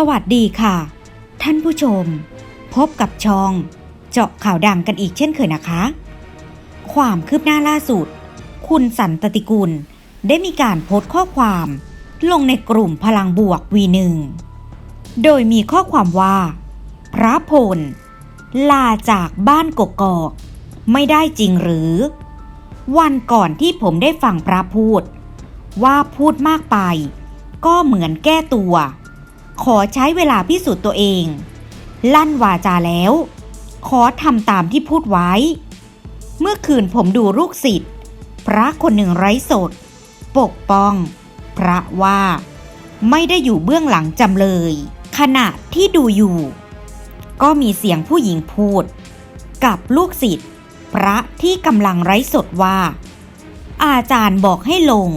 สวัสดีค่ะ ท่านผู้ชม พบกับช่อง เจาะข่าวดังกันอีกเช่นเคยนะคะ ความคืบหน้าล่าสุด คุณสันตติกุล ได้มีการโพสต์ข้อความลงในกลุ่มพลังบวกวีหนึ่งโดยมีข้อความว่า พระพล ลาจากบ้านกกอกไม่ได้จริงหรือ วันก่อนที่ผมได้ฟังพระพูด ว่าพูดมากไป ก็เหมือนแก้ตัว ขอใช้เวลาพิสูจน์ตัวเอง ลั่นวาจาแล้ว ขอทำตามที่พูดไว้ เมื่อคืนผมดูลูกศิษย์พระคนหนึ่งไร้สด ปกป้อง พระว่า ไม่ได้อยู่เบื้องหลังจำเลย ขณะที่ดูอยู่ ก็มีเสียงผู้หญิงพูด กับลูกศิษย์พระที่กำลังไร้สดว่า อาจารย์บอกให้ลง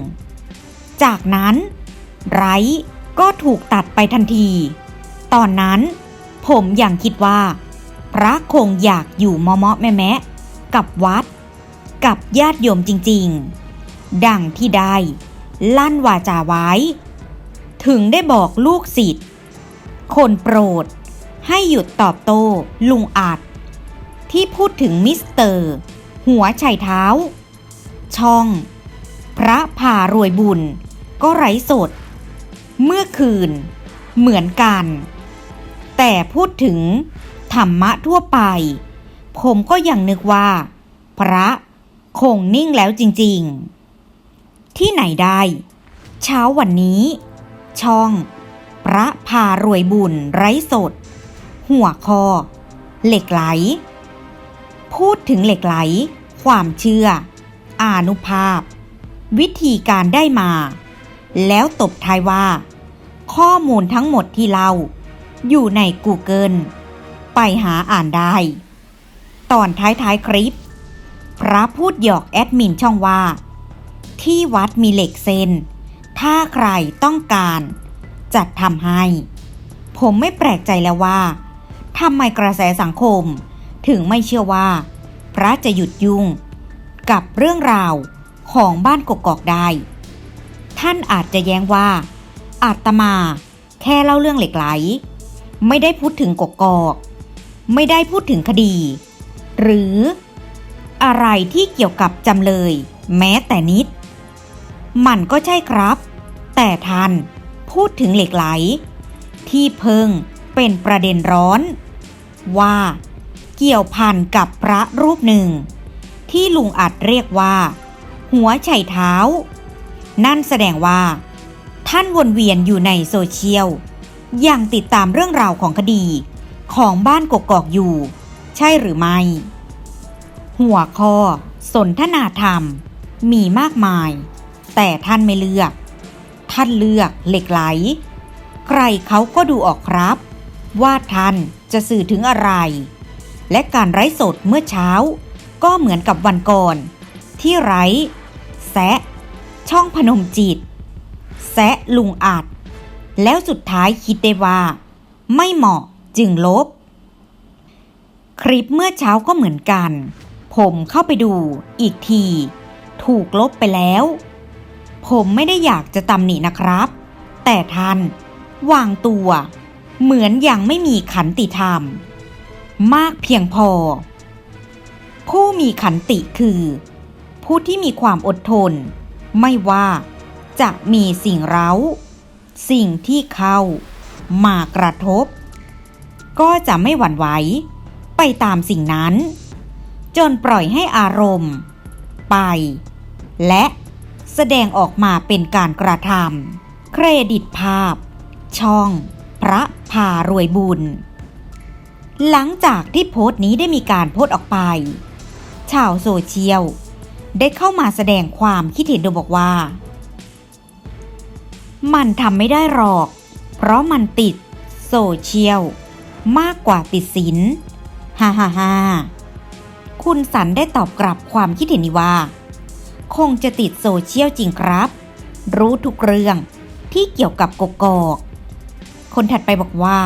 จากนั้น ไร้ ก็ถูกตัดไปทันที ตอนนั้นผมยังคิดว่า พระคงอยากอยู่มอมะแม่แมะกับวัด กับญาติโยมจริงๆ ดังที่ได้ลั่นวาจาไว้ ถึงได้บอกลูกศิษย์คนโปรด ให้หยุดตอบโต้ลุงอาจที่พูดถึงมิสเตอร์ หัวไชเท้า ช่อง พระพารวยบุญ ก็ไร้สด เมื่อคืน เหมือนกัน แต่พูดถึงธรรมะทั่วไป ผมก็ยังนึกว่า พระคงนิ่งแล้วจริง ๆ ที่ไหนได้ เช้าวันนี้ ช่อง พระพารวยบุญไร้สด หัวคอ เหล็กไหล พูดถึงเหล็กไหล ความเชื่อ อานุภาพ วิธีการได้มา แล้วตบท้ายว่า ข้อมูลทั้งหมดที่เล่าอยู่ใน Google ไปหาอ่านได้ ตอนท้ายๆคลิป พระพูดหยอกแอดมินช่องว่า ที่วัดมีเหล็กเส้นถ้าใครต้องการจัดทำให้ ผมไม่แปลกใจแล้วว่าทำไมกระแสสังคมถึงไม่เชื่อว่า พระจะหยุดยุ่ง กับเรื่องราวของบ้านกกอกได้ ท่านอาจจะแย้งว่า อาตมา แค่เล่าเรื่องเหล็กไหล ไม่ได้พูดถึงกกอก ไม่ได้พูดถึงคดี หรืออะไรที่เกี่ยวกับจำเลย แม้แต่นิด มันก็ใช่ครับ แต่ท่านพูดถึงเหล็กไหล ที่เพิ่งเป็นประเด็นร้อน ว่าเกี่ยวพันกับพระรูปหนึ่ง ที่ลุงอัดเรียกว่า หัวไชเท้า นั่นแสดงว่า ท่านวนเวียนอยู่ในโซเชียลยังติดตามเรื่องราวของคดีของบ้านกกอกอยู่ ใช่หรือไม่ หัวข้อ สนทนาธรรม มีมากมาย แต่ท่านไม่เลือก ท่านเลือกเหล็กไหล ใครเขาก็ดูออกครับ ว่าท่านจะสื่อถึงอะไร และการไร้สดเมื่อเช้า ก็เหมือนกับวันก่อน ที่ไร้แซะ ช่องพนมจิต แซะลุงอัดแล้วสุดท้ายคิดได้ว่า ไม่เหมาะจึงลบ คลิปเมื่อเช้าก็เหมือนกัน ผมเข้าไปดูอีกที ถูกลบไปแล้ว ผมไม่ได้อยากจะตำหนินะครับ แต่ท่าน วางตัว เหมือนยังไม่มีขันติธรรม มากเพียงพอ ผู้มีขันติคือ ผู้ที่มีความอดทน ไม่ว่าจะมีสิ่งเร้า สิ่งที่เข้ามากระทบ ก็จะไม่หวั่นไหว ไปตามสิ่งนั้น จนปล่อยให้อารมณ์ ไป และแสดงออกมาเป็นการกระทำเครดิตภาพ ช่อง พระพารวยบุญ หลังจากที่โพสต์นี้ได้มีการโพสต์ออกไป ชาวโซเชียล ได้เข้ามาแสดงความคิดเห็นโดยบอกว่า มันทำไม่ได้หรอก เพราะมันติดโซเชียลมากกว่าติดศิลฮ่าฮ่าฮ่าคุณสันได้ตอบกลับความคิดเห็นนี้ว่า คงจะติดโซเชียลจริงครับ รู้ทุกเรื่องที่เกี่ยวกับกกอกคนถัดไปบอกว่า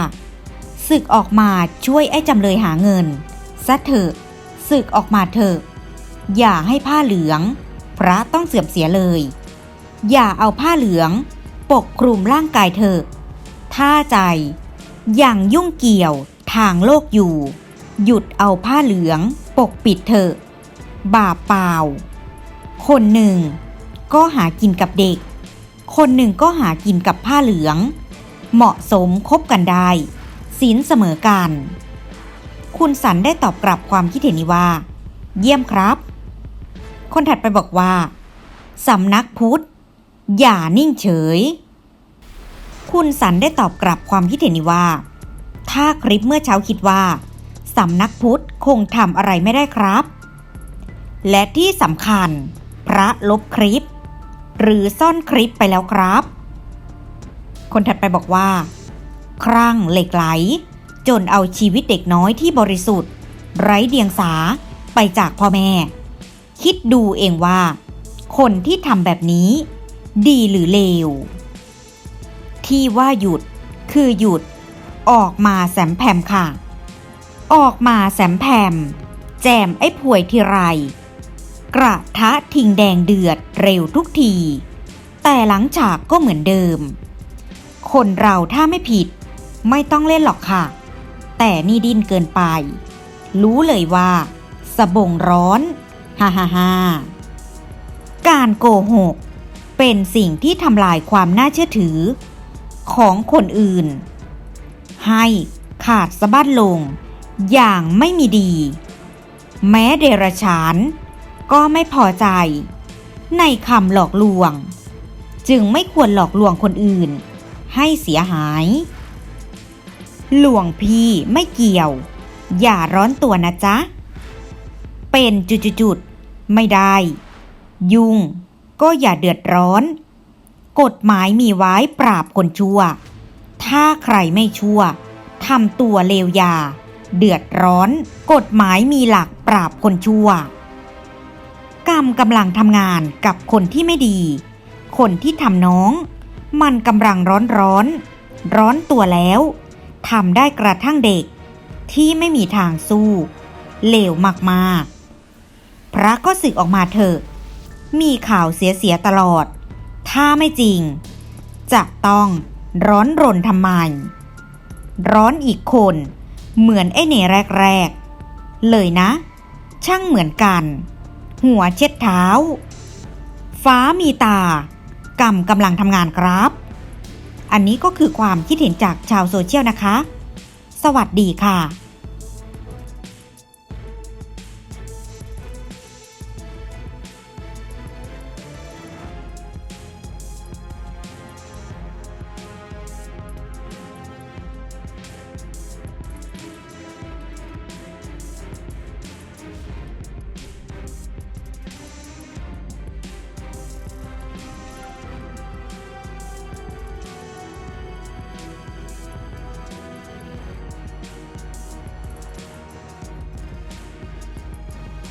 ศึกออกมาช่วยไอ้จำเลยหาเงินซะเถอะศึกออกมาเถอะ อย่าให้ผ้าเหลือง พระต้องเสื่อมเสียเลย อย่าเอาผ้าเหลือง ปกคลุมร่างกายเธอถ้าใจ อย่างยุ่งเกี่ยวทางโลกอยู่ หยุดเอาผ้าเหลือง ปกปิดเถอบาปเปล่า คนหนึ่ง ก็หากินกับเด็ก คนหนึ่งก็หากินกับผ้าเหลือง เหมาะสมคบกันได้ศีลเสมอกัน คุณสันได้ตอบกลับความคิดเห็นนี้ว่า เยี่ยมครับ คนถัดไปบอกว่า สำนักพุทธ อย่านิ่งเฉย คุณสันได้ตอบกลับความคิดเห็นนี้ว่า ถ้าคลิปเมื่อเช้าคิดว่า สำนักพุทธคงทำอะไรไม่ได้ครับ และที่สำคัญ พระลบคลิป หรือซ่อนคลิปไปแล้วครับ คนถัดไปบอกว่า ครั่งเหล็กไหล จนเอาชีวิตเด็กน้อยที่บริสุทธิ์ ไร้เดียงสาไปจากพ่อแม่ คิดดูเองว่า คนที่ทำแบบนี้ ดีหรือเลว ที่ว่าหยุดคือหยุด ออกมาแสมแพมค่ะ ออกมาแสมแพมแจมไอ้ผวยทีไร กระทะทิงแดงเดือดเร็วทุกที แต่หลังฉากก็เหมือนเดิม คนเราถ้าไม่ผิด ไม่ต้องเล่นหรอกค่ะ แต่นี่ดิ้นเกินไป รู้เลยว่า สบงร้อน ฮ่าฮ่าฮ่าการโกหก เป็นสิ่งที่ทำลายความน่าเชื่อถือ ของคนอื่น ให้ขาดสะบั้นลง อย่างไม่มีดี แม้เดรฉาน ก็ไม่พอใจ ในคำหลอกลวง จึงไม่ควรหลอกลวงคนอื่น ให้เสียหาย หลวงพี่ไม่เกี่ยว อย่าร้อนตัวนะจ๊ะ เป็นจุดๆไม่ได้ ยุ่งก็อย่าเดือดร้อน กฎหมายมีไว้ปราบคนชั่ว ถ้าใครไม่ชั่วทำตัวเลวยา เดือดร้อน กฎหมายมีหลักปราบคนชั่ว กรรมกำลังทำงานกับคนที่ไม่ดี คนที่ทำน้อง มันกำลังร้อนร้อน ร้อนตัวแล้วทำได้กระทั่งเด็ก ที่ไม่มีทางสู้เลวมากๆ พระก็สึกออกมาเถอะ มีข่าวเสียๆตลอด ถ้าไม่จริง จะต้องร้อนรนทำไม ร้อนอีกคน เหมือนไอ้เนแรกๆ เลยนะ ช่างเหมือนกัน หัวเช็ดเท้า ฟ้ามีตากรรมกำลังทำงานครับ อันนี้ก็คือความคิดเห็นจากชาวโซเชียลนะคะ สวัสดีค่ะ